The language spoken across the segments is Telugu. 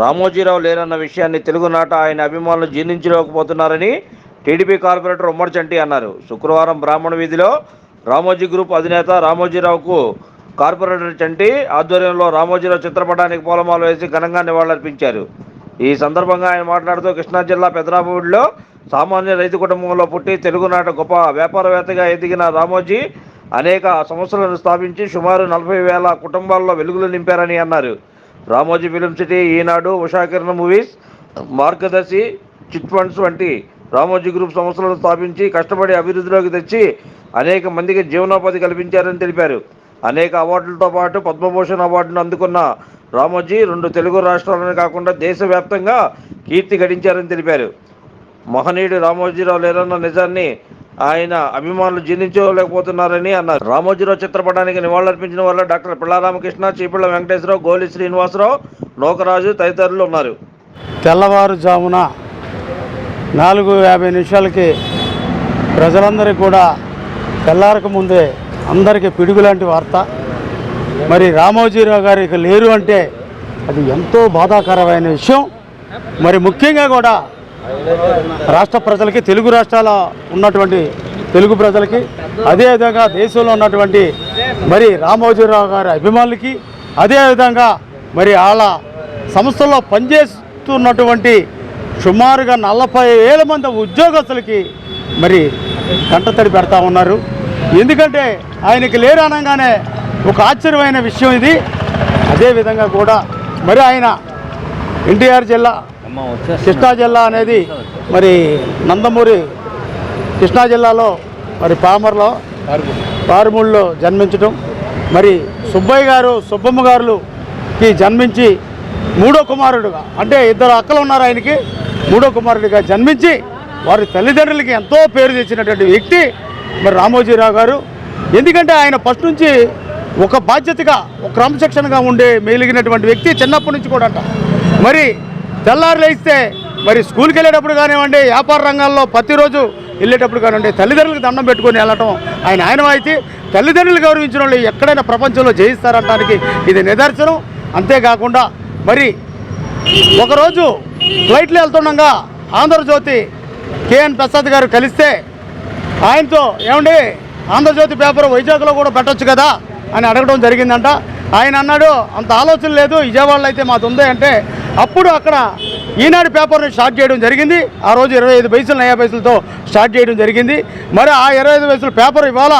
రామోజీరావు లేనన్న విషయాన్ని తెలుగునాట ఆయన అభిమానులు జీర్ణించలేకపోతున్నారని టీడీపీ కార్పొరేటర్ ఉమ్మడి చంటి అన్నారు. శుక్రవారం బ్రాహ్మణ వీధిలో రామోజీ గ్రూప్ అధినేత రామోజీరావుకు కార్పొరేటర్ చంటి ఆధ్వర్యంలో రామోజీరావు చిత్రపటానికి పూలమాలు వేసి ఘనంగా నివాళులర్పించారు. ఈ సందర్భంగా ఆయన మాట్లాడుతూ కృష్ణా జిల్లా పెదరామూడిలో సామాన్య రైతు కుటుంబంలో పుట్టి తెలుగునాట గొప్ప వ్యాపారవేత్తగా ఎదిగిన రామోజీ అనేక సంస్థలను స్థాపించి సుమారు నలభై వేల కుటుంబాల్లో వెలుగులు నింపారని అన్నారు. Ramoji film city Eenadu Ushakirana movies Margadarsi chit funds వంటి రామోజీ గ్రూప్ సంస్థలను స్థాపించి కష్టపడి అభివృద్ధిలోకి తెచ్చి అనేక మందికి జీవనోపాధి కల్పించారని తెలిపారు. అనేక అవార్డులతో పాటు పద్మభూషణ్ అవార్డును అందుకున్న రామోజీ రెండు తెలుగు రాష్ట్రాలనే కాకుండా దేశవ్యాప్తంగా కీర్తి గడించారని తెలిపారు. మహనీయుడు రామోజీరావు లేరన్న నిజాన్ని ఆయన అభిమానులు జీర్ణించలేకపోతున్నారని అన్నారు. రామోజీరావు చిత్రపటానికి నివాళులర్పించిన వల్ల డాక్టర్ పిల్లారామకృష్ణ చీపిళ్ళ వెంకటేశ్వరరావు గోలి శ్రీనివాసరావు నోకరాజు తదితరులు ఉన్నారు. తెల్లవారుజామున నాలుగు యాభై నిమిషాలకి ప్రజలందరికీ కూడా తెల్లారక ముందే అందరికీ పిడుగులాంటి వార్త. మరి రామోజీరావు గారు ఇక లేరు అంటే అది ఎంతో బాధాకరమైన విషయం. మరి ముఖ్యంగా కూడా రాష్ట్ర ప్రజలకి తెలుగు రాష్ట్రాల ఉన్నటువంటి తెలుగు ప్రజలకి అదేవిధంగా దేశంలో ఉన్నటువంటి మరి రామోజీరావు గారి అభిమానులకి అదేవిధంగా మరి వాళ్ళ సంస్థల్లో పనిచేస్తున్నటువంటి సుమారుగా నలభై వేల మంది ఉద్యోగస్తులకి మరి కంటతడి పెడతా ఉన్నారు. ఎందుకంటే ఆయనకి లేరు అనగానే ఒక ఆశ్చర్యమైన విషయం ఇది. అదేవిధంగా కూడా మరి ఆయన ఎన్టీఆర్ జిల్లా కృష్ణా జిల్లా అనేది మరి నందమూరి కృష్ణా జిల్లాలో మరి పామర్లో పారుమూళ్ళలో జన్మించడం మరి సుబ్బయ్య గారు సుబ్బమ్మ గారులుకి జన్మించి మూడో కుమారుడుగా. అంటే ఇద్దరు అక్కలు ఉన్నారు ఆయనకి. మూడో కుమారుడిగా జన్మించి వారి తల్లిదండ్రులకి ఎంతో పేరు తెచ్చినటువంటి వ్యక్తి మరి రామోజీరావు గారు. ఎందుకంటే ఆయన ఫస్ట్ నుంచి ఒక బాధ్యతగా ఒక క్రమశిక్షణగా ఉండే మెలిగినటువంటి వ్యక్తి చిన్నప్పటి నుంచి కూడా అంట మరి తెల్లారులు ఇస్తే మరి స్కూల్కి వెళ్ళేటప్పుడు కానివ్వండి వ్యాపార రంగాల్లో ప్రతిరోజు వెళ్ళేటప్పుడు కానివ్వండి తల్లిదండ్రులకు దండం పెట్టుకొని వెళ్ళటం ఆయన ఆయనమైతే తల్లిదండ్రులు గౌరవించిన వాళ్ళు ఎక్కడైనా ప్రపంచంలో జయిస్తారనడానికి ఇది నిదర్శనం. అంతేకాకుండా మరి ఒకరోజు ఫ్లైట్లో వెళ్తుండగా ఆంధ్రజ్యోతి కేఎన్ ప్రసాద్ గారు కలిస్తే ఆయనతో ఏమండి ఆంధ్రజ్యోతి పేపర్ వైజాగ్లో కూడా పెట్టొచ్చు కదా? అని అడగడం జరిగిందంట. ఆయన అన్నాడు అంత ఆలోచన లేదు విజయవాడలో అయితే మాది ఉంది అంటే అప్పుడు అక్కడ ఈనాడు పేపర్ని స్టార్ట్ చేయడం జరిగింది. ఆ రోజు ఇరవై ఐదు పైసలు నయా పైసలతో స్టార్ట్ చేయడం జరిగింది. మరి ఆ ఇరవై ఐదు పైసలు పేపర్ ఇవాళ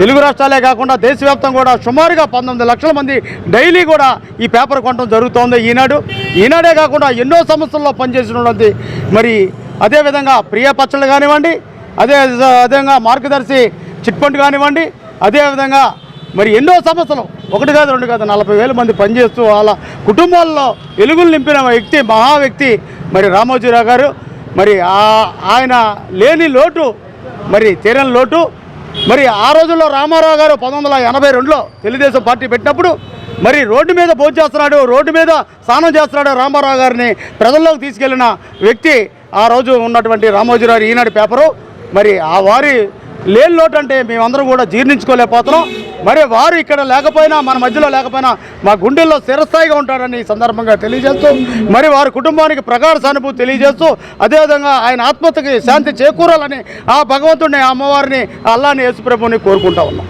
తెలుగు రాష్ట్రాలే కాకుండా దేశవ్యాప్తం కూడా సుమారుగా పంతొమ్మిది లక్షల మంది డైలీ కూడా ఈ పేపర్ కొనడం జరుగుతోంది ఈనాడు. ఈనాడే కాకుండా ఎన్నో సంస్థల్లో పనిచేసినటువంటి మరి అదేవిధంగా ప్రియ పచ్చళ్ళు కానివ్వండి అదే అదేవిధంగా మార్గదర్శి చిట్ ఫండ్ కానివ్వండి అదేవిధంగా మరి ఎన్నో సంవత్సరం ఒకటి కాదు రెండు కాదు నలభై వేల మంది పనిచేస్తూ వాళ్ళ కుటుంబాల్లో వెలుగులు నింపిన వ్యక్తి మహా వ్యక్తి మరి రామోజీరావు గారు. మరి ఆ- ఆయన లేని లోటు మరి తీరని లోటు. మరి ఆ రోజుల్లో రామారావు గారు పంతొమ్మిది వందల ఎనభై రెండులో తెలుగుదేశం పార్టీ పెట్టినప్పుడు మరి రోడ్డు మీద భోజనం చేస్తున్నాడు రోడ్డు మీద స్నానం చేస్తున్నాడు రామారావు గారిని ప్రజల్లోకి తీసుకెళ్ళిన వ్యక్తి ఆ రోజు ఉన్నటువంటి రామోజీరావు ఈనాడు పేపరు. మరి ఆ వారి లేని లోటు అంటే మేమందరం కూడా జీర్ణించుకోలేకపోతున్నాం. మరి వారు ఇక్కడ లేకపోయినా మన మధ్యలో లేకపోయినా మా గుండెల్లో స్థిరస్థాయిగా ఉంటారని ఈ సందర్భంగా తెలియజేస్తూ మరి వారి కుటుంబానికి ప్రగాఢ సానుభూతి తెలియజేస్తూ అదేవిధంగా ఆయన ఆత్మహత్యకి శాంతి చేకూరాలని ఆ భగవంతుడిని ఆ అమ్మవారిని అల్లాని యేసుప్రభుని కోరుకుంటా ఉన్నాం.